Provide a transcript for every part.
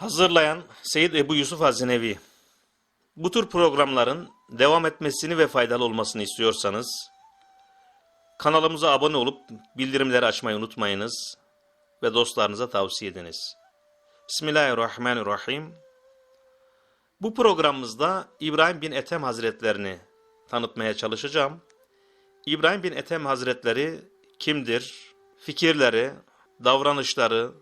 Hazırlayan Seyyid Ebu Yusuf Hazinevi. Bu tür programların devam etmesini ve faydalı olmasını istiyorsanız kanalımıza abone olup bildirimleri açmayı unutmayınız ve dostlarınıza tavsiye ediniz. Bismillahirrahmanirrahim. Bu programımızda İbrahim bin Ethem Hazretlerini tanıtmaya çalışacağım. İbrahim bin Ethem Hazretleri kimdir? Fikirleri, davranışları,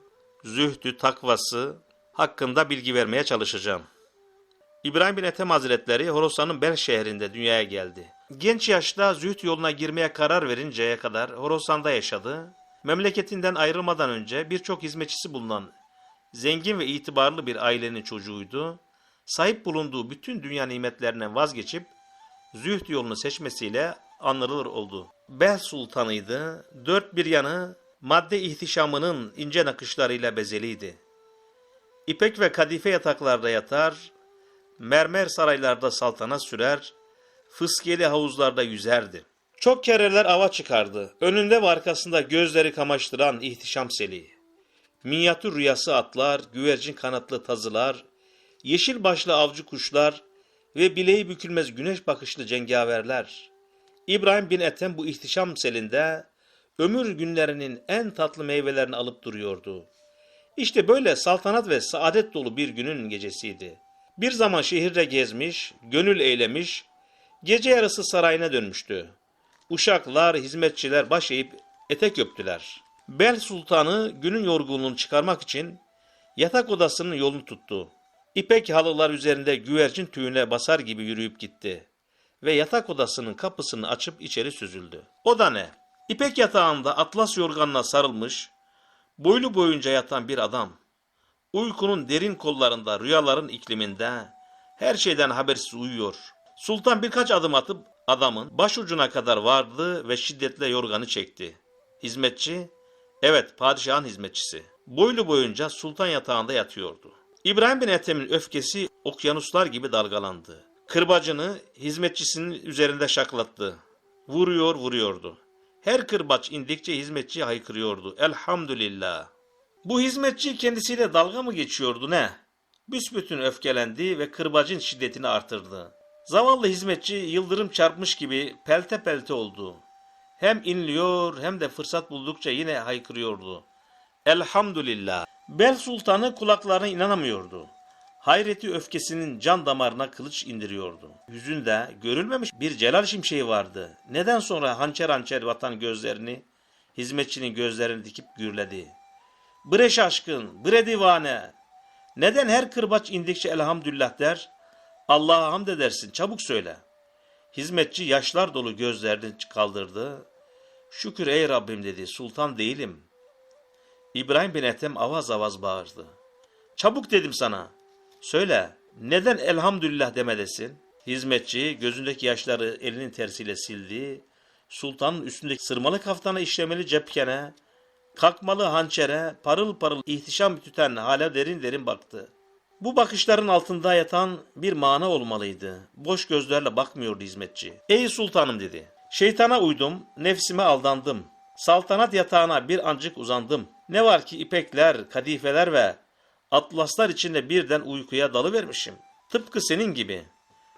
zühdü, takvası hakkında bilgi vermeye çalışacağım. İbrahim bin Ethem Hazretleri Horasan'ın Bel şehrinde dünyaya geldi. Genç yaşta zühd yoluna girmeye karar verinceye kadar Horasan'da yaşadı. Memleketinden ayrılmadan önce birçok hizmetçisi bulunan zengin ve itibarlı bir ailenin çocuğuydu. Sahip bulunduğu bütün dünya nimetlerinden vazgeçip zühd yolunu seçmesiyle anılır oldu. Bel sultanıydı. Dört bir yanı madde ihtişamının ince nakışlarıyla bezeliydi. İpek ve kadife yataklarda yatar, mermer saraylarda saltanat sürer, fıskiyeli havuzlarda yüzerdi. Çok kereler ava çıkardı. Önünde ve arkasında gözleri kamaştıran ihtişam seli. Minyatür rüyası atlar, güvercin kanatlı tazılar, yeşil başlı avcı kuşlar ve bileği bükülmez güneş bakışlı cengaverler. İbrahim bin Ethem bu ihtişam selinde ömür günlerinin en tatlı meyvelerini alıp duruyordu. İşte böyle saltanat ve saadet dolu bir günün gecesiydi. Bir zaman şehirde gezmiş, gönül eylemiş, gece yarısı sarayına dönmüştü. Uşaklar, hizmetçiler baş eğip etek öptüler. Bel Sultanı günün yorgunluğunu çıkarmak için yatak odasının yolunu tuttu. İpek halılar üzerinde güvercin tüyüne basar gibi yürüyüp gitti. Ve yatak odasının kapısını açıp içeri süzüldü. O da ne? İpek yatağında atlas yorganına sarılmış, boylu boyunca yatan bir adam. Uykunun derin kollarında rüyaların ikliminde her şeyden habersiz uyuyor. Sultan birkaç adım atıp adamın başucuna kadar vardı ve şiddetle yorganı çekti. Hizmetçi, evet padişahın hizmetçisi. Boylu boyunca sultan yatağında yatıyordu. İbrahim bin Ethem'in öfkesi okyanuslar gibi dalgalandı. Kırbacını hizmetçisinin üzerinde şaklattı. Vuruyor vuruyordu. Her kırbaç indikçe hizmetçi haykırıyordu. Elhamdülillah. Bu hizmetçi kendisiyle dalga mı geçiyordu ne? Büsbütün öfkelendi ve kırbacın şiddetini artırdı. Zavallı hizmetçi yıldırım çarpmış gibi pelte pelte oldu. Hem inliyor hem de fırsat buldukça yine haykırıyordu. Elhamdülillah. Bel Sultanı kulaklarına inanamıyordu. Hayreti öfkesinin can damarına kılıç indiriyordu. Yüzünde görülmemiş bir celal şimşeği vardı. Neden sonra hançer hançer vatan gözlerini, hizmetçinin gözlerini dikip gürledi. Bre şaşkın, bre divane. Neden her kırbaç indikçe elhamdülillah der? Allah'a hamd edersin, çabuk söyle. Hizmetçi yaşlar dolu gözlerini kaldırdı. Şükür ey Rabbim dedi, sultan değilim. İbrahim bin Ethem avaz avaz bağırdı. Çabuk dedim sana. Söyle, neden elhamdülillah demedesin? Hizmetçi gözündeki yaşları elinin tersiyle sildi. Sultanın üstündeki sırmalı kaftana işlemeli cepkene, kalkmalı hançere, parıl parıl ihtişam tüten hale derin derin baktı. Bu bakışların altında yatan bir mana olmalıydı. Boş gözlerle bakmıyordu hizmetçi. Ey sultanım dedi. Şeytana uydum, nefsime aldandım. Saltanat yatağına bir ancık uzandım. Ne var ki ipekler, kadifeler ve atlaslar içinde birden uykuya dalıvermişim. Tıpkı senin gibi.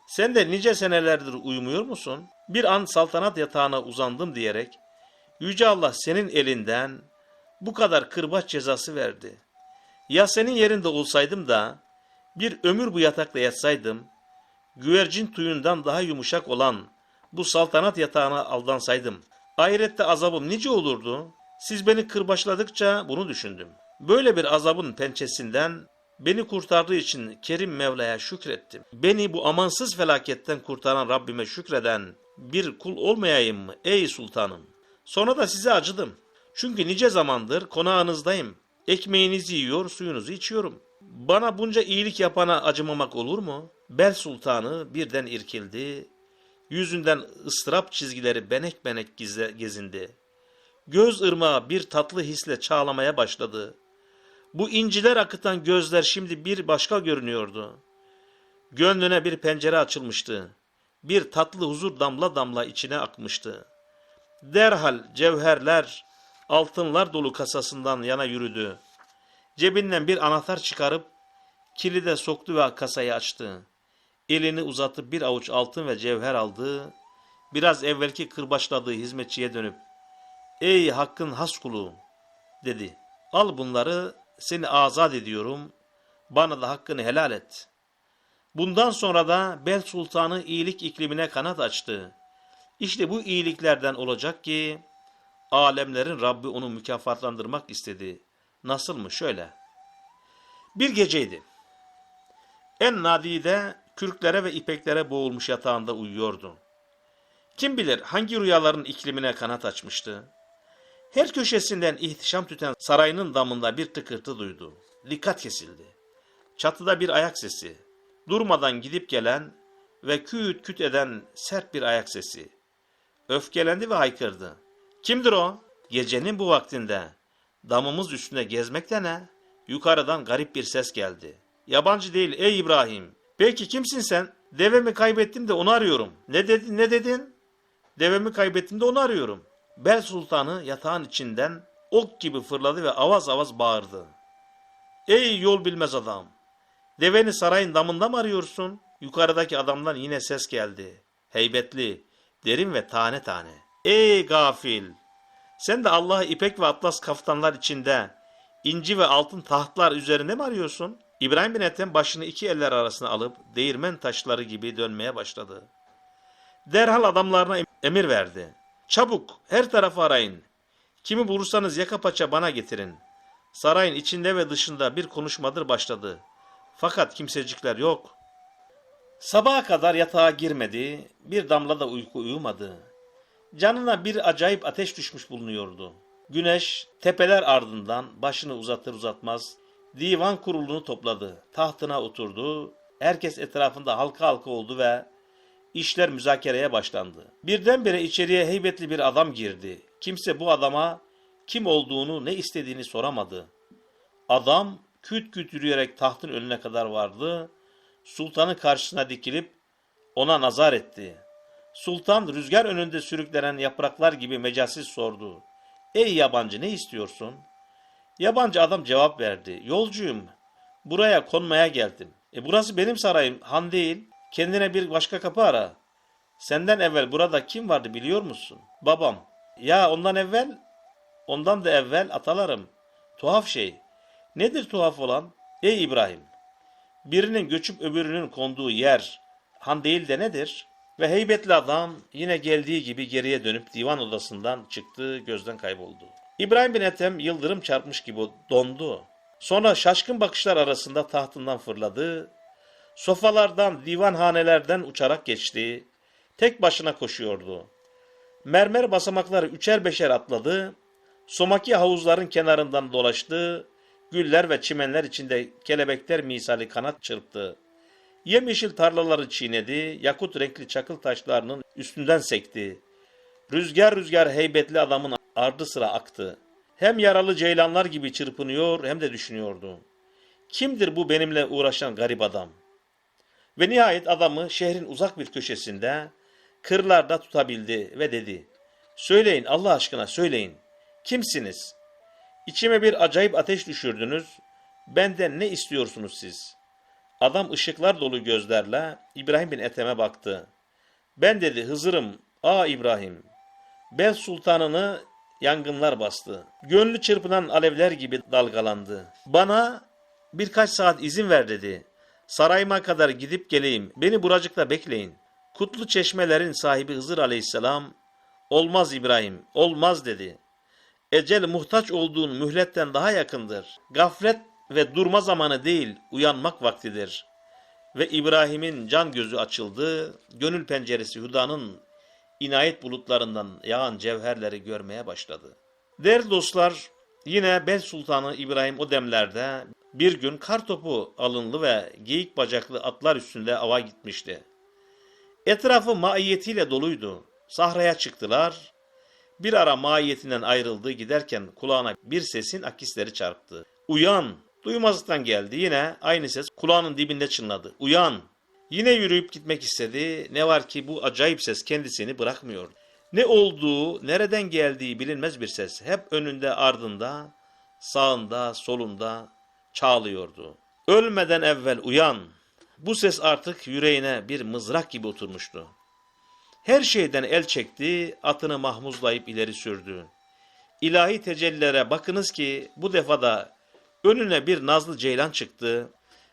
Sen de nice senelerdir uyumuyor musun? Bir an saltanat yatağına uzandım diyerek, Yüce Allah senin elinden bu kadar kırbaç cezası verdi. Ya senin yerinde olsaydım da, bir ömür bu yatakta yatsaydım, güvercin tuyundan daha yumuşak olan bu saltanat yatağına aldansaydım, ahirette azabım nice olurdu? Siz beni kırbaçladıkça bunu düşündüm. Böyle bir azabın pençesinden beni kurtardığı için Kerim Mevla'ya şükrettim. Beni bu amansız felaketten kurtaran Rabbime şükreden bir kul olmayayım mı ey sultanım? Sonra da size acıdım. Çünkü nice zamandır konağınızdayım. Ekmeğinizi yiyor, suyunuzu içiyorum. Bana bunca iyilik yapana acımamak olur mu? Bel sultanı birden irkildi. Yüzünden ıstırap çizgileri benek benek gezindi. Göz ırmağı bir tatlı hisle çağlamaya başladı. Bu inciler akıtan gözler şimdi bir başka görünüyordu. Gönlüne bir pencere açılmıştı. Bir tatlı huzur damla damla içine akmıştı. Derhal cevherler, altınlar dolu kasasından yana yürüdü. Cebinden bir anahtar çıkarıp Kilide soktu ve kasayı açtı. Elini uzatıp bir avuç altın ve cevher aldı. Biraz evvelki kırbaçladığı hizmetçiye dönüp ''Ey hakkın has kulu'' dedi. ''Al bunları seni azat ediyorum. Bana da hakkını helal et.'' Bundan sonra da Bel Sultanı iyilik iklimine kanat açtı. İşte bu iyiliklerden olacak ki alemlerin Rabbi onu mükafatlandırmak istedi. Nasıl mı? Şöyle. Bir geceydi. En nadide kürklere ve ipeklere boğulmuş yatağında uyuyordu. Kim bilir hangi rüyaların iklimine kanat açmıştı. Her köşesinden ihtişam tüten sarayının damında bir tıkırtı duydu. Dikkat kesildi. Çatıda bir ayak sesi. Durmadan gidip gelen ve küt küt eden sert bir ayak sesi. Öfkelendi ve haykırdı. Kimdir o? Gecenin bu vaktinde. Damımız üstünde gezmekte ne? Yukarıdan garip bir ses geldi. Yabancı değil ey İbrahim. Peki kimsin sen? Devemi kaybettim de onu arıyorum. Ne dedin ne dedin? Devemi kaybettim de onu arıyorum. Bel Sultanı yatağın içinden ok gibi fırladı ve avaz avaz bağırdı. Ey yol bilmez adam! Deveni sarayın damında mı arıyorsun? Yukarıdaki adamdan yine ses geldi. Heybetli, derin ve tane tane. Ey gafil! Sen de Allah'ı ipek ve atlas kaftanlar içinde, inci ve altın tahtlar üzerinde mi arıyorsun? İbrahim bin Ethem başını iki eller arasına alıp değirmen taşları gibi dönmeye başladı. Derhal adamlarına emir verdi. Çabuk her tarafı arayın. Kimi bulursanız yaka paça bana getirin. Sarayın içinde ve dışında bir konuşmadır başladı. Fakat kimsecikler yok. Sabaha kadar yatağa girmedi, bir damla da uyku uyumadı. Canına bir acayip ateş düşmüş bulunuyordu. Güneş tepeler ardından başını uzatır uzatmaz divan kurulunu topladı. Tahtına oturdu. Herkes etrafında halka halka oldu ve işler müzakereye başlandı. Birdenbire içeriye heybetli bir adam girdi. Kimse bu adama kim olduğunu ne istediğini soramadı. Adam küt küt yürüyerek tahtın önüne kadar vardı. Sultanın karşısına dikilip ona nazar etti. Sultan rüzgar önünde sürüklenen yapraklar gibi mecalsiz sordu. Ey yabancı ne istiyorsun? Yabancı adam cevap verdi. Yolcuyum. Buraya konmaya geldim. E burası benim sarayım, han değil. Kendine bir başka kapı ara. Senden evvel burada kim vardı biliyor musun? Babam. Ya ondan evvel? Ondan da evvel atalarım. Tuhaf şey. Nedir tuhaf olan? Ey İbrahim! Birinin göçüp öbürünün konduğu yer han değil de nedir? Ve heybetli adam yine geldiği gibi geriye dönüp divan odasından çıktı, gözden kayboldu. İbrahim bin Ethem yıldırım çarpmış gibi dondu. Sonra şaşkın bakışlar arasında tahtından fırladı. Sofalardan, divanhanelerden uçarak geçti. Tek başına koşuyordu. Mermer basamakları üçer beşer atladı. Somaki havuzların kenarından dolaştı. Güller ve çimenler içinde kelebekler misali kanat çırptı. Yemyeşil tarlaları çiğnedi, yakut renkli çakıl taşlarının üstünden sekti. Rüzgar rüzgar heybetli adamın ardı sıra aktı. Hem yaralı ceylanlar gibi çırpınıyor hem de düşünüyordu. Kimdir bu benimle uğraşan garip adam? Ve nihayet adamı şehrin uzak bir köşesinde, kırlarda tutabildi ve dedi. Söyleyin Allah aşkına söyleyin. Kimsiniz? İçime bir acayip ateş düşürdünüz. Benden ne istiyorsunuz siz? Adam ışıklar dolu gözlerle İbrahim bin Ethem'e baktı. Ben dedi Hızır'ım, a İbrahim. Bel sultanını yangınlar bastı. Gönlü çırpınan alevler gibi dalgalandı. Bana birkaç saat izin ver dedi. Sarayıma kadar gidip geleyim. Beni buracıkta bekleyin. Kutlu çeşmelerin sahibi Hızır aleyhisselam olmaz İbrahim, olmaz dedi. Ecel muhtaç olduğun mühletten daha yakındır. Gaflet ve durma zamanı değil, uyanmak vaktidir. Ve İbrahim'in can gözü açıldı, gönül penceresi Huda'nın inayet bulutlarından yağan cevherleri görmeye başladı. Değerli dostlar, yine Bel Sultanı İbrahim o demlerde bir gün kar topu alınlı ve geyik bacaklı atlar üstünde ava gitmişti. Etrafı maiyetiyle doluydu. Sahraya çıktılar. Bir ara maiyetinden ayrıldı giderken kulağına bir sesin akisleri çarptı. Uyan! Duymazlıktan geldi yine aynı ses kulağının dibinde çınladı. Uyan! Yine yürüyüp gitmek istedi. Ne var ki bu acayip ses kendisini bırakmıyor. Ne olduğu, nereden geldiği bilinmez bir ses. Hep önünde, ardında, sağında, solunda çağlıyordu. Ölmeden evvel uyan. Bu ses artık yüreğine bir mızrak gibi oturmuştu. Her şeyden el çekti, atını mahmuzlayıp ileri sürdü. İlahi tecellilere bakınız ki bu defada önüne bir nazlı ceylan çıktı.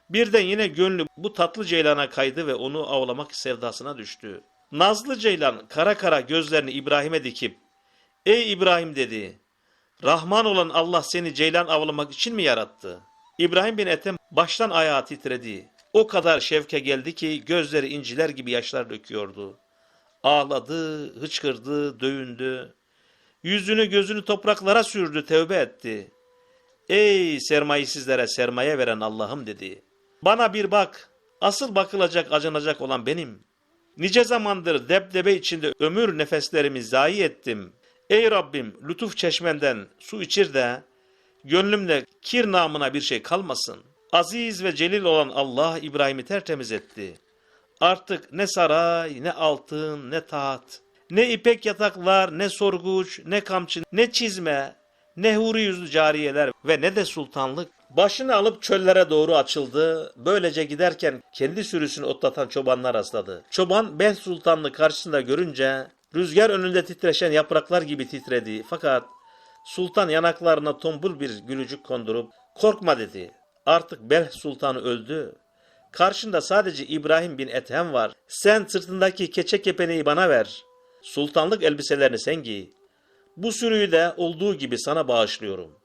Birden yine gönlü bu tatlı ceylana kaydı ve onu avlamak sevdasına düştü. Nazlı ceylan kara kara gözlerini İbrahim'e dikip, Ey İbrahim dedi, Rahman olan Allah seni ceylan avlamak için mi yarattı? İbrahim bin Ethem baştan ayağa titredi. O kadar şevke geldi ki gözleri inciler gibi yaşlar döküyordu. Ağladı, hıçkırdı, dövündü. Yüzünü gözünü topraklara sürdü, tevbe etti. Ey sermayesizlere sermaye veren Allah'ım dedi. Bana bir bak, asıl bakılacak acınacak olan benim. Nice zamandır debdebe içinde ömür nefeslerimi zayi ettim. Ey Rabbim lütuf çeşmenden su içir de gönlümde kir namına bir şey kalmasın. Aziz ve celil olan Allah İbrahim'i tertemiz etti. Artık ne saray, ne altın, ne taht, ne ipek yataklar, ne sorguç, ne kamçı, ne çizme, ne huri yüzlü cariyeler ve ne de sultanlık. Başını alıp çöllere doğru açıldı. Böylece giderken kendi sürüsünü otlatan çobanlar rastladı. Çoban Ben Sultanlı karşısında görünce rüzgar önünde titreşen yapraklar gibi titredi. Fakat sultan yanaklarına tombul bir gülücük kondurup korkma dedi. Artık Belh Sultanı öldü. Karşında sadece İbrahim bin Ethem var. Sen sırtındaki keçe kepeneği bana ver. Sultanlık elbiselerini sen giy. Bu sürüyü de olduğu gibi sana bağışlıyorum.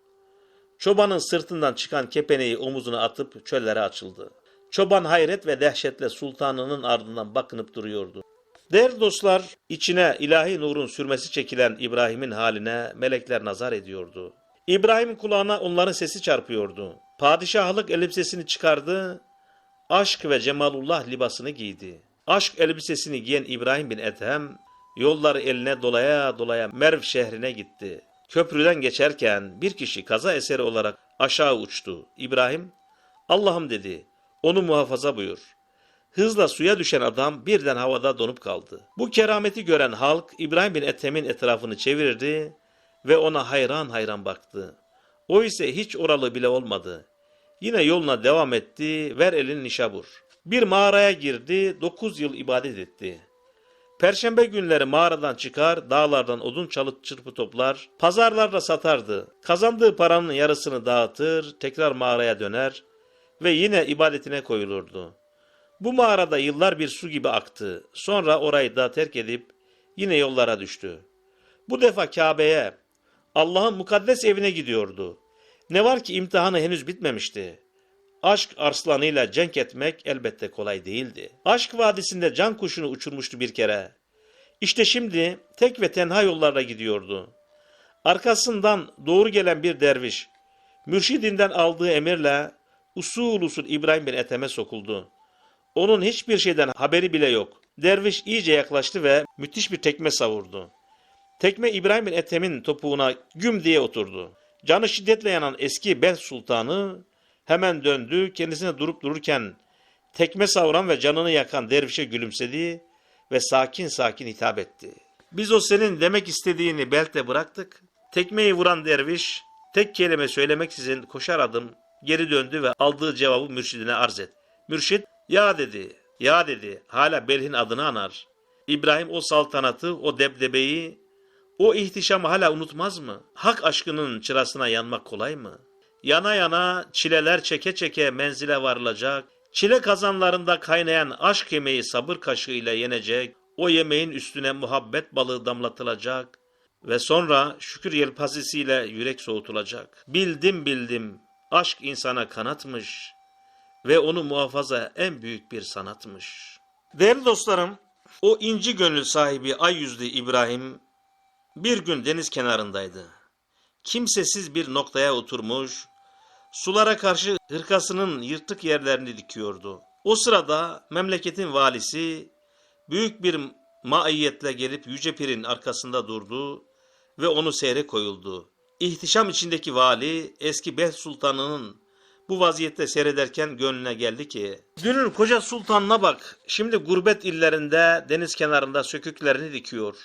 Çobanın sırtından çıkan kepeneği omuzuna atıp çöllere açıldı. Çoban hayret ve dehşetle sultanının ardından bakınıp duruyordu. Değerli dostlar, içine ilahi nurun sürmesi çekilen İbrahim'in haline melekler nazar ediyordu. İbrahim'in kulağına onların sesi çarpıyordu. Padişahlık elbisesini çıkardı, aşk ve cemalullah libasını giydi. Aşk elbisesini giyen İbrahim bin Ethem, yolları eline dolaya dolaya Merv şehrine gitti. Köprüden geçerken bir kişi kaza eseri olarak aşağı uçtu. İbrahim, Allah'ım dedi, onu muhafaza buyur. Hızla suya düşen adam birden havada donup kaldı. Bu kerameti gören halk İbrahim bin Ethem'in etrafını çevirdi ve ona hayran hayran baktı. O ise hiç oralı bile olmadı. Yine yoluna devam etti, ver elin nişabur. Bir mağaraya girdi, dokuz yıl ibadet etti. Perşembe günleri mağaradan çıkar, dağlardan odun çalıp çırpı toplar, pazarlarda satardı. Kazandığı paranın yarısını dağıtır, tekrar mağaraya döner ve yine ibadetine koyulurdu. Bu mağarada yıllar bir su gibi aktı. Sonra orayı da terk edip yine yollara düştü. Bu defa Kabe'ye, Allah'ın mukaddes evine gidiyordu. Ne var ki imtihanı henüz bitmemişti. Aşk arslanıyla cenk etmek elbette kolay değildi. Aşk vadisinde can kuşunu uçurmuştu bir kere. İşte şimdi tek ve tenha yollarla gidiyordu. Arkasından doğru gelen bir derviş, mürşidinden aldığı emirle usul usul İbrahim bin Ethem'e sokuldu. Onun hiçbir şeyden haberi bile yok. Derviş iyice yaklaştı ve müthiş bir tekme savurdu. Tekme İbrahim bin Ethem'in topuğuna güm diye oturdu. Canı şiddetle yanan eski Bel Sultanı hemen döndü, kendisine durup dururken tekme savuran ve canını yakan dervişe gülümsedi ve sakin sakin hitap etti. Biz o senin demek istediğini belte bıraktık. Tekmeyi vuran derviş tek kelime söylemeksizin koşar adım geri döndü ve aldığı cevabı mürşidine arz et. Mürşid ya dedi, ya dedi hala Belh'in adını anar. İbrahim o saltanatı, o debdebeyi, o ihtişamı hala unutmaz mı? Hak aşkının çırasına yanmak kolay mı? Yana yana çileler çeke çeke menzile varılacak, çile kazanlarında kaynayan aşk yemeği sabır kaşığıyla yenecek, o yemeğin üstüne muhabbet balığı damlatılacak ve sonra şükür yelpazesiyle yürek soğutulacak. Bildim bildim, aşk insana kanatmış ve onu muhafaza en büyük bir sanatmış. Değerli dostlarım, o inci gönül sahibi ay yüzlü İbrahim bir gün deniz kenarındaydı. Kimsesiz bir noktaya oturmuş, sulara karşı hırkasının yırtık yerlerini dikiyordu. O sırada memleketin valisi büyük bir maiyetle gelip Yüce Pir'in arkasında durdu ve onu seyre koyuldu. İhtişam içindeki vali eski Beh Sultanı'nın bu vaziyette seyrederken gönlüne geldi ki dünün koca sultanına bak şimdi gurbet illerinde deniz kenarında söküklerini dikiyor.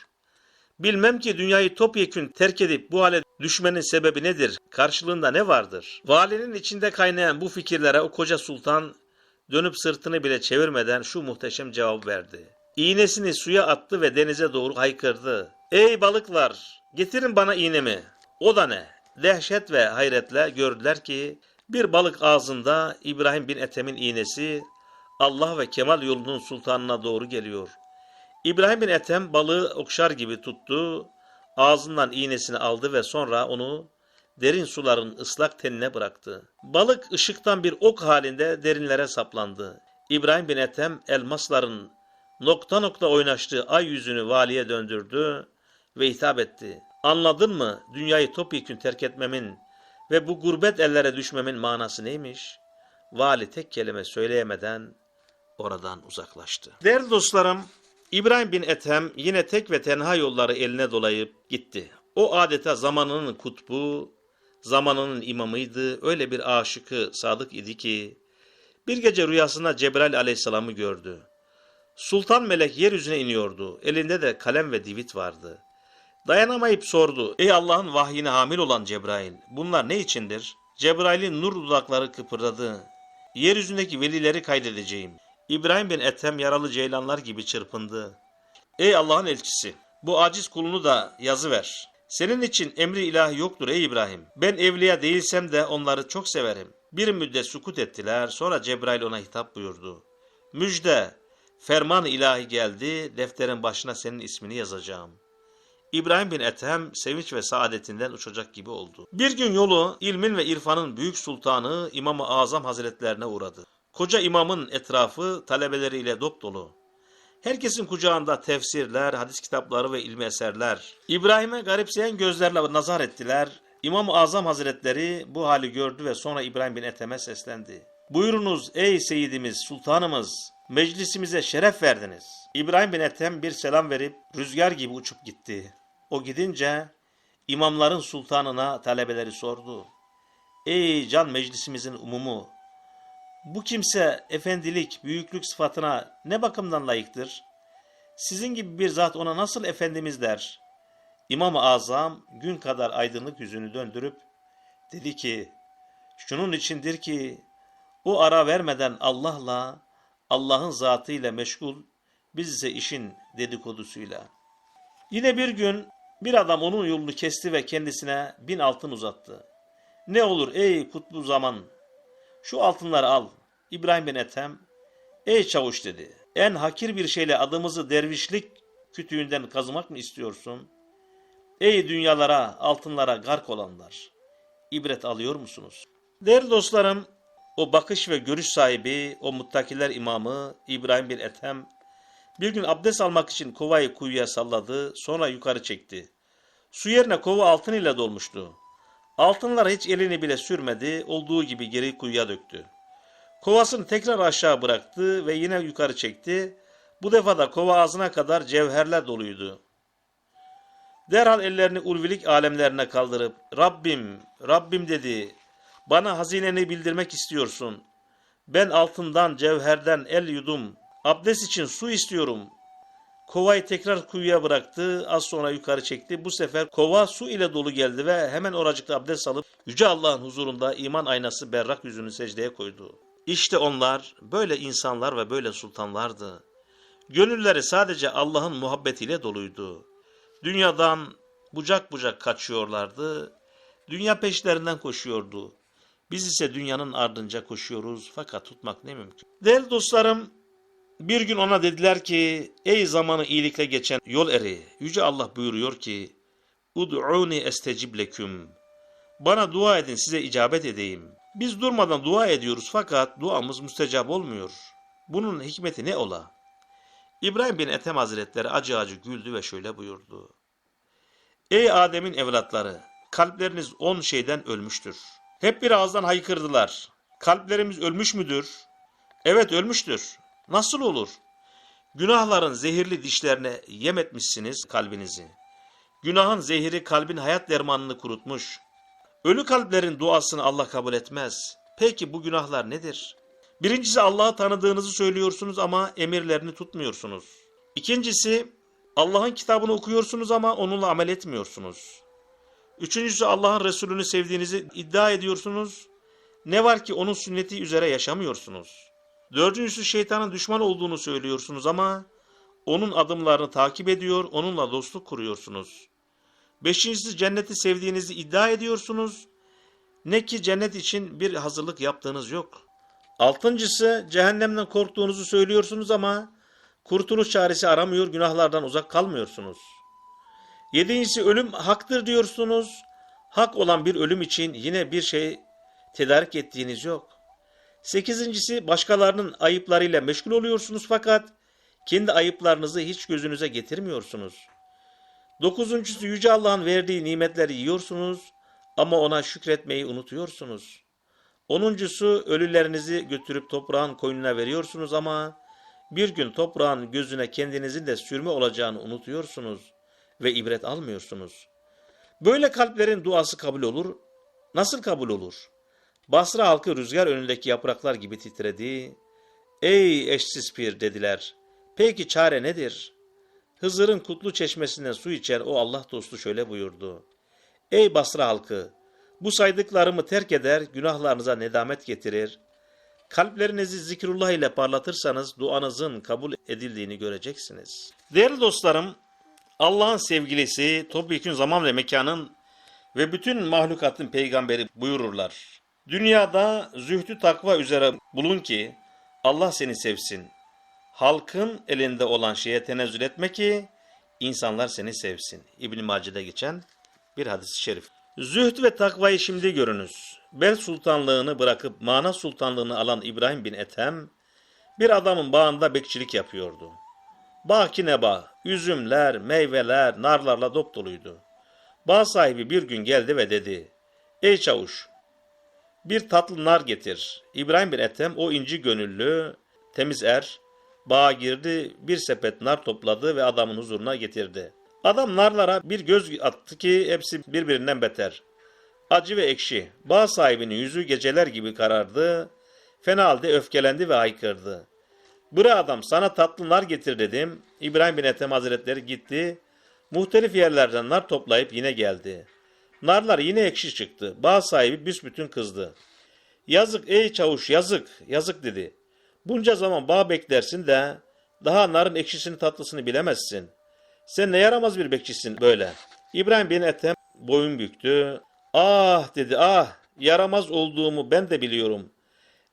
Bilmem ki dünyayı topyekün terk edip bu hale düşmenin sebebi nedir? Karşılığında ne vardır? Valinin içinde kaynayan bu fikirlere o koca sultan dönüp sırtını bile çevirmeden şu muhteşem cevap verdi. İğnesini suya attı ve denize doğru haykırdı. Ey balıklar, getirin bana iğnemi. O da ne? Dehşet ve hayretle gördüler ki bir balık ağzında İbrahim bin Ethem'in iğnesi Allah ve Kemal yolunun sultanına doğru geliyor. İbrahim bin Ethem balığı okşar gibi tuttu, ağzından iğnesini aldı ve sonra onu derin suların ıslak tenine bıraktı. Balık ışıktan bir ok halinde derinlere saplandı. İbrahim bin Ethem elmasların nokta nokta oynaştığı ay yüzünü valiye döndürdü ve hitap etti. Anladın mı dünyayı topyekün terk etmemin ve bu gurbet ellere düşmemin manası neymiş? Vali tek kelime söyleyemeden oradan uzaklaştı. Değerli dostlarım, İbrahim bin Ethem yine tek ve tenha yolları eline dolayıp gitti. O adeta zamanının kutbu, zamanının imamıydı. Öyle bir aşıkı sadık idi ki bir gece rüyasında Cebrail aleyhisselamı gördü. Sultan melek yeryüzüne iniyordu. Elinde de kalem ve divit vardı. Dayanamayıp sordu. Ey Allah'ın vahyine hamil olan Cebrail, bunlar ne içindir? Cebrail'in nur dudakları kıpırdadı. Yeryüzündeki velileri kaydedeceğim. İbrahim bin Ethem yaralı ceylanlar gibi çırpındı. Ey Allah'ın elçisi, bu aciz kulunu da yazı ver. Senin için emri ilahi yoktur ey İbrahim. Ben evliya değilsem de onları çok severim. Bir müddet sukut ettiler, sonra Cebrail ona hitap buyurdu. Müjde, ferman ilahi geldi, defterin başına senin ismini yazacağım. İbrahim bin Ethem sevinç ve saadetinden uçacak gibi oldu. Bir gün yolu ilmin ve irfanın büyük sultanı İmam-ı Azam hazretlerine uğradı. Koca imamın etrafı talebeleriyle dop dolu. Herkesin kucağında tefsirler, hadis kitapları ve ilmi eserler. İbrahim'e garipseyen gözlerle nazar ettiler. İmam-ı Azam Hazretleri bu hali gördü ve sonra İbrahim bin Ethem'e seslendi. Buyurunuz ey seyidimiz, sultanımız, meclisimize şeref verdiniz. İbrahim bin Ethem bir selam verip rüzgar gibi uçup gitti. O gidince imamların sultanına talebeleri sordu. Ey can meclisimizin umumu, bu kimse efendilik, büyüklük sıfatına ne bakımdan layıktır? Sizin gibi bir zat ona nasıl efendimiz der? İmam-ı Azam gün kadar aydınlık yüzünü döndürüp dedi ki, şunun içindir ki o ara vermeden Allah'la, Allah'ın zatıyla meşgul, biz ise işin dedikodusuyla. Yine bir gün bir adam onun yolunu kesti ve kendisine bin altın uzattı. Ne olur ey kutbu zaman, şu altınları al. İbrahim bin Ethem, ey çavuş dedi. En hakir bir şeyle adımızı dervişlik kütüğünden kazımak mı istiyorsun? Ey dünyalara, altınlara gark olanlar. ibret alıyor musunuz? Değerli dostlarım, o bakış ve görüş sahibi, o muttakiler imamı İbrahim bin Ethem, bir gün abdest almak için kovayı kuyuya salladı, sonra yukarı çekti. Su yerine kova altın ile dolmuştu. Altınlara hiç elini bile sürmedi, olduğu gibi geri kuyuya döktü. Kovasını tekrar aşağı bıraktı ve yine yukarı çekti. Bu defa da kova ağzına kadar cevherler doluydu. Derhal ellerini ulvilik alemlerine kaldırıp Rabbim, Rabbim dedi. Bana hazineni bildirmek istiyorsun. Ben altından, cevherden el yudum. Abdest için su istiyorum. Kovayı tekrar kuyuya bıraktı. Az sonra yukarı çekti. Bu sefer kova su ile dolu geldi ve hemen oracıkta abdest alıp Yüce Allah'ın huzurunda iman aynası berrak yüzünü secdeye koydu. İşte onlar böyle insanlar ve böyle sultanlardı. Gönülleri sadece Allah'ın muhabbetiyle doluydu. Dünyadan bucak bucak kaçıyorlardı. Dünya peşlerinden koşuyordu. Biz ise dünyanın ardınca koşuyoruz fakat tutmak ne mümkün. Değerli dostlarım, bir gün ona dediler ki, ey zamanı iyilikle geçen yol eri, Yüce Allah buyuruyor ki, Ud'uni estecib leküm. Bana dua edin size icabet edeyim. Biz durmadan dua ediyoruz fakat duamız müstecap olmuyor. Bunun hikmeti ne ola? İbrahim bin Ethem Hazretleri acı acı güldü ve şöyle buyurdu. Ey Adem'in evlatları! Kalpleriniz on şeyden ölmüştür. Hep bir ağızdan haykırdılar. Kalplerimiz ölmüş müdür? Evet ölmüştür. Nasıl olur? Günahların zehirli dişlerine yem etmişsiniz kalbinizi. Günahın zehiri kalbin hayat dermanını kurutmuş. Ölü kalplerin duasını Allah kabul etmez. Peki bu günahlar nedir? Birincisi Allah'ı tanıdığınızı söylüyorsunuz ama emirlerini tutmuyorsunuz. İkincisi Allah'ın kitabını okuyorsunuz ama onunla amel etmiyorsunuz. Üçüncüsü Allah'ın Resulünü sevdiğinizi iddia ediyorsunuz. Ne var ki onun sünneti üzere yaşamıyorsunuz. Dördüncüsü şeytanın düşman olduğunu söylüyorsunuz ama onun adımlarını takip ediyor, onunla dostluk kuruyorsunuz. Beşincisi cenneti sevdiğinizi iddia ediyorsunuz. Ne ki cennet için bir hazırlık yaptığınız yok. Altıncısı cehennemden korktuğunuzu söylüyorsunuz ama kurtuluş çaresi aramıyor, günahlardan uzak kalmıyorsunuz. Yedincisi ölüm haktır diyorsunuz. Hak olan bir ölüm için yine bir şey tedarik ettiğiniz yok. Sekizincisi başkalarının ayıplarıyla meşgul oluyorsunuz fakat kendi ayıplarınızı hiç gözünüze getirmiyorsunuz. Dokuzuncusu Yüce Allah'ın verdiği nimetleri yiyorsunuz ama ona şükretmeyi unutuyorsunuz. Onuncusu ölülerinizi götürüp toprağın koynuna veriyorsunuz ama bir gün toprağın gözüne kendinizin de sürme olacağını unutuyorsunuz ve ibret almıyorsunuz. Böyle kalplerin duası kabul olur. Nasıl kabul olur? Basra halkı rüzgar önündeki yapraklar gibi titredi. Ey eşsiz pir dediler. Peki çare nedir? Hızır'ın kutlu çeşmesinden su içen o Allah dostu şöyle buyurdu. Ey Basra halkı! Bu saydıklarımı terk eder, günahlarınıza nedamet getirir. Kalplerinizi zikrullah ile parlatırsanız duanızın kabul edildiğini göreceksiniz. Değerli dostlarım, Allah'ın sevgilisi, topyekun zaman ve mekanın ve bütün mahlukatın peygamberi buyururlar. Dünyada zühdü takva üzere bulun ki Allah seni sevsin. Halkın elinde olan şeye tenezzül etme ki insanlar seni sevsin. İbn-i Mace'de geçen bir hadis-i şerif. Zühd ve takvayı şimdi görünüz. Bel sultanlığını bırakıp mana sultanlığını alan İbrahim bin Ethem bir adamın bağında bekçilik yapıyordu. Bağ ki ne bağ, üzümler, meyveler, narlarla dop doluydu. Bağ sahibi bir gün geldi ve dedi, Ey çavuş, bir tatlı nar getir. İbrahim bin Ethem o inci gönüllü, temiz er, bağa girdi, bir sepet nar topladı ve adamın huzuruna getirdi. Adam narlara bir göz attı ki hepsi birbirinden beter. Acı ve ekşi. Bağ sahibinin yüzü geceler gibi karardı. Fena halde öfkelendi ve haykırdı. Bre adam sana tatlı nar getir dedim. İbrahim bin Ethem Hazretleri gitti. Muhtelif yerlerden nar toplayıp yine geldi. Narlar yine ekşi çıktı. Bağ sahibi büsbütün kızdı. Yazık ey çavuş yazık, yazık dedi. Bunca zaman bağ beklersin de daha narın ekşisini tatlısını bilemezsin. Sen ne yaramaz bir bekçisin böyle. İbrahim bin Ethem boyun büktü. Ah dedi ah yaramaz olduğumu ben de biliyorum.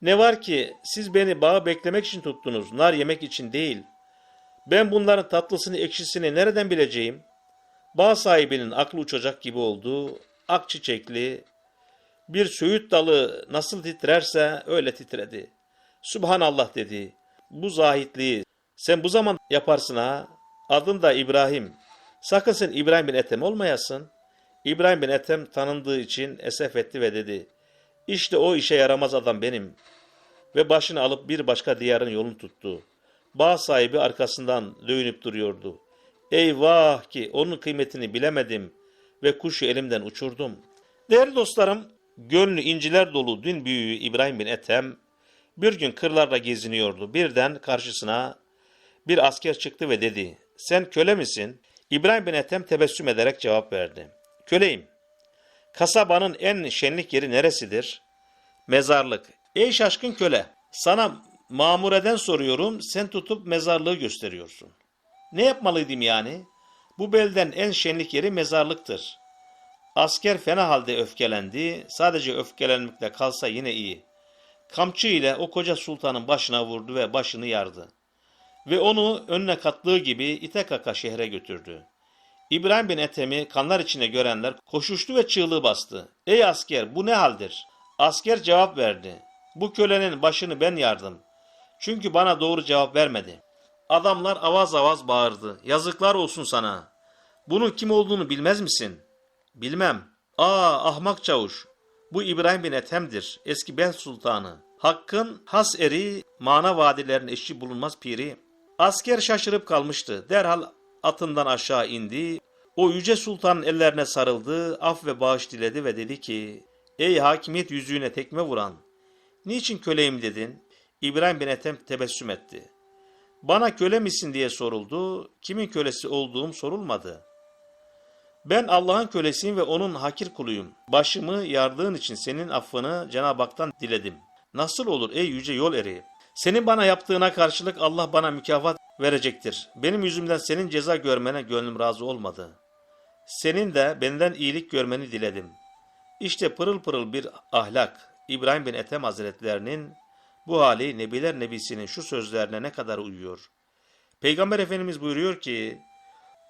Ne var ki siz beni bağı beklemek için tuttunuz, nar yemek için değil. Ben bunların tatlısını ekşisini nereden bileceğim? Bağ sahibinin aklı uçacak gibi oldu. Ak çiçekli, bir söğüt dalı nasıl titrerse öyle titredi. Subhanallah dedi. Bu zahitliği sen bu zaman yaparsın ha. Adın da İbrahim. Sakın sen İbrahim bin Ethem olmayasın. İbrahim bin Ethem tanındığı için esef etti ve dedi. İşte o işe yaramaz adam benim. Ve başını alıp bir başka diyarın yolunu tuttu. Bağ sahibi arkasından dövünüp duruyordu. Eyvah ki onun kıymetini bilemedim ve kuşu elimden uçurdum. Değerli dostlarım, gönlü inciler dolu dün büyüğü İbrahim bin Ethem bir gün kırlarda geziniyordu. Birden karşısına bir asker çıktı ve dedi, sen köle misin? İbrahim bin Ethem tebessüm ederek cevap verdi. Köleyim. Kasabanın en şenlik yeri neresidir? Mezarlık. Ey şaşkın köle, sana mamureden soruyorum, sen tutup mezarlığı gösteriyorsun. Ne yapmalıydım yani? Bu belden en şenlik yeri mezarlıktır. Asker fena halde öfkelendi, sadece öfkelenmekle kalsa yine iyi. Kamçı ile o koca sultanın başına vurdu ve başını yardı. Ve onu önüne kattığı gibi ite kaka şehre götürdü. İbrahim bin Ethem'i kanlar içine görenler koşuştu ve çığlığı bastı. Ey asker bu ne haldir? Asker cevap verdi. Bu kölenin başını ben yardım. Çünkü bana doğru cevap vermedi. Adamlar avaz avaz bağırdı. Yazıklar olsun sana. Bunun kim olduğunu bilmez misin? Bilmem. Aa ahmak çavuş. Bu İbrahim bin Ethem'dir. Eski Bel Sultanı. Hakkın has eri, mana vadilerin eşi bulunmaz piri. Asker şaşırıp kalmıştı. Derhal atından aşağı indi. O yüce sultanın ellerine sarıldı, af ve bağış diledi ve dedi ki, Ey hakimiyet yüzüğüne tekme vuran, niçin köleyim dedin? İbrahim bin Ethem tebessüm etti. Bana köle misin diye soruldu. Kimin kölesi olduğum sorulmadı. Ben Allah'ın kölesiyim ve onun hakir kuluyum. Başımı yardığın için senin affını Cenab-ı Hak'tan diledim. Nasıl olur ey yüce yol eri? Senin bana yaptığına karşılık Allah bana mükafat verecektir. Benim yüzümden senin ceza görmene gönlüm razı olmadı. Senin de benden iyilik görmeni diledim. İşte pırıl pırıl bir ahlak İbrahim bin Ethem Hazretlerinin bu hali Nebiler Nebisi'nin şu sözlerine ne kadar uyuyor. Peygamber Efendimiz buyuruyor ki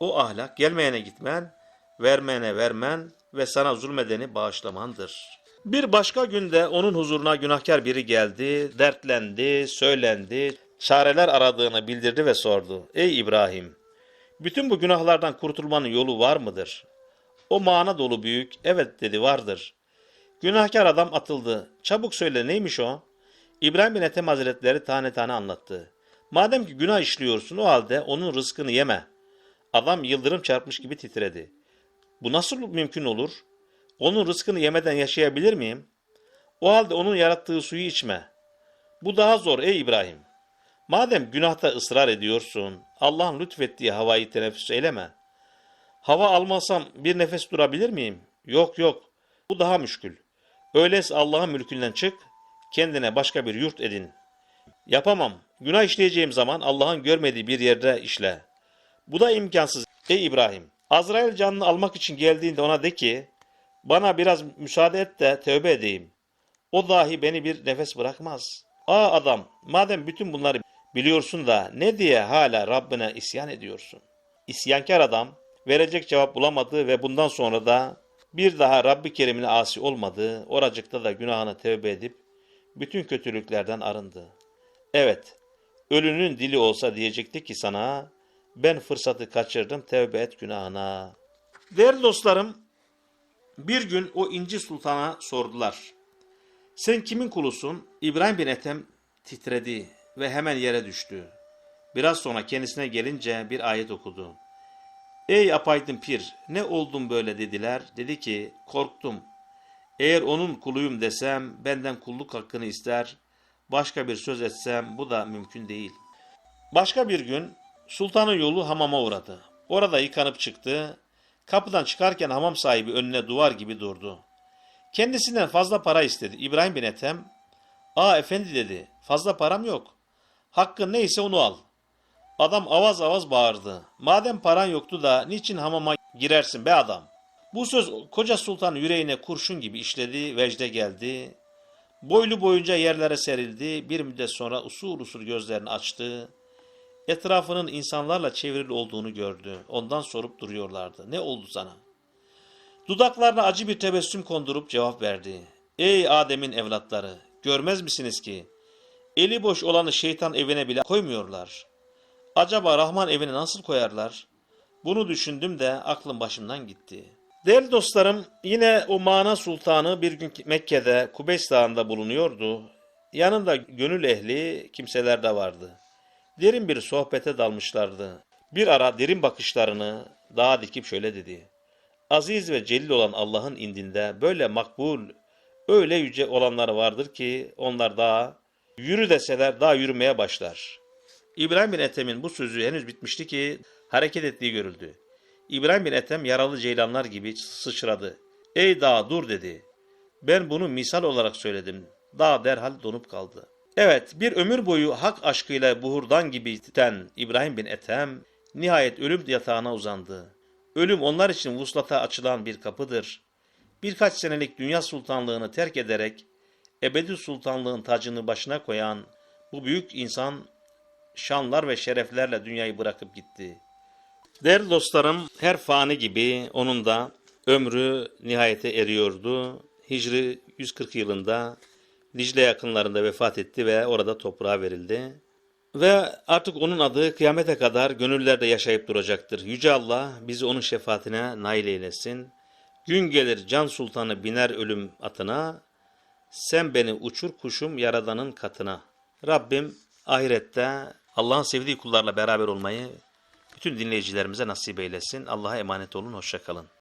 o ahlak gelmeyene gitmen, vermeyene vermen ve sana zulmedeni bağışlamandır. Bir başka günde onun huzuruna günahkar biri geldi, dertlendi, söylendi, çareler aradığını bildirdi ve sordu. Ey İbrahim! Bütün bu günahlardan kurtulmanın yolu var mıdır? O mana dolu büyük, evet dedi vardır. Günahkar adam atıldı. Çabuk söyle neymiş o? İbrahim bin Ethem Hazretleri tane tane anlattı. Madem ki günah işliyorsun o halde onun rızkını yeme. Adam yıldırım çarpmış gibi titredi. Bu nasıl mümkün olur? Onun rızkını yemeden yaşayabilir miyim? O halde onun yarattığı suyu içme. Bu daha zor ey İbrahim. Madem günahta ısrar ediyorsun, Allah'ın lütfettiği havayı teneffüs eyleme. Hava almasam bir nefes durabilir miyim? Yok yok, bu daha müşkül. Öyleyse Allah'ın mülkünden çık, kendine başka bir yurt edin. Yapamam, günah işleyeceğim zaman Allah'ın görmediği bir yerde işle. Bu da imkansız ey İbrahim. Azrail canını almak için geldiğinde ona de ki, bana biraz müsaade et de tövbe edeyim. O dahi beni bir nefes bırakmaz. Aa adam, madem bütün bunları biliyorsun da ne diye hala Rabbine isyan ediyorsun? İsyankar adam verecek cevap bulamadı ve bundan sonra da bir daha Rabbi Kerim'ine asi olmadı. Oracıkta da günahını tevbe edip bütün kötülüklerden arındı. Evet, ölünün dili olsa diyecekti ki sana, ben fırsatı kaçırdım tevbe et günahına. Değerli dostlarım, bir gün o inci sultana sordular. Sen kimin kulusun? İbrahim bin Ethem titredi ve hemen yere düştü. Biraz sonra kendisine gelince bir ayet okudu. Ey apaydın pir, ne oldun böyle dediler. Dedi ki, korktum. Eğer onun kuluyum desem, benden kulluk hakkını ister. Başka bir söz etsem, bu da mümkün değil. Başka bir gün, sultanın yolu hamama uğradı. Orada yıkanıp çıktı. Kapıdan çıkarken hamam sahibi önüne duvar gibi durdu. Kendisinden fazla para istedi. İbrahim bin Ethem, ''Aa efendi'' dedi, ''fazla param yok. Hakkın neyse onu al.'' Adam avaz avaz bağırdı. ''Madem paran yoktu da niçin hamama girersin be adam?'' Bu söz koca sultanın yüreğine kurşun gibi işledi, vecde geldi. Boylu boyunca yerlere serildi, bir müddet sonra usul usul gözlerini açtı. Etrafının insanlarla çevrili olduğunu gördü. Ondan sorup duruyorlardı. Ne oldu sana? Dudaklarına acı bir tebessüm kondurup cevap verdi. Ey Adem'in evlatları! Görmez misiniz ki? Eli boş olanı şeytan evine bile koymuyorlar. Acaba Rahman evine nasıl koyarlar? Bunu düşündüm de aklım başımdan gitti. Değerli dostlarım, yine o mana sultanı bir gün Mekke'de Kubeys Dağı'nda bulunuyordu. Yanında gönül ehli kimseler de vardı. Derin bir sohbete dalmışlardı. Bir ara derin bakışlarını dağa dikip şöyle dedi. Aziz ve celil olan Allah'ın indinde böyle makbul, öyle yüce olanlar vardır ki onlar daha yürü deseler daha yürümeye başlar. İbrahim bin Ethem'in bu sözü henüz bitmişti ki hareket ettiği görüldü. İbrahim bin Ethem yaralı ceylanlar gibi sıçradı. Ey dağ dur dedi. Ben bunu misal olarak söyledim. Dağ derhal donup kaldı. Evet bir ömür boyu hak aşkıyla buhurdan gibi titen İbrahim bin Ethem nihayet ölüm yatağına uzandı. Ölüm onlar için vuslata açılan bir kapıdır. Birkaç senelik dünya sultanlığını terk ederek ebedi sultanlığın tacını başına koyan bu büyük insan şanlar ve şereflerle dünyayı bırakıp gitti. Değerli dostlarım her fani gibi onun da ömrü nihayete eriyordu. Hicri 140 yılında Dicle yakınlarında vefat etti ve orada toprağa verildi. Ve artık onun adı kıyamete kadar gönüllerde yaşayıp duracaktır. Yüce Allah bizi onun şefaatine nail eylesin. Gün gelir can sultanı biner ölüm atına, sen beni uçur kuşum yaradanın katına. Rabbim ahirette Allah'ın sevdiği kullarla beraber olmayı bütün dinleyicilerimize nasip eylesin. Allah'a emanet olun, hoşçakalın.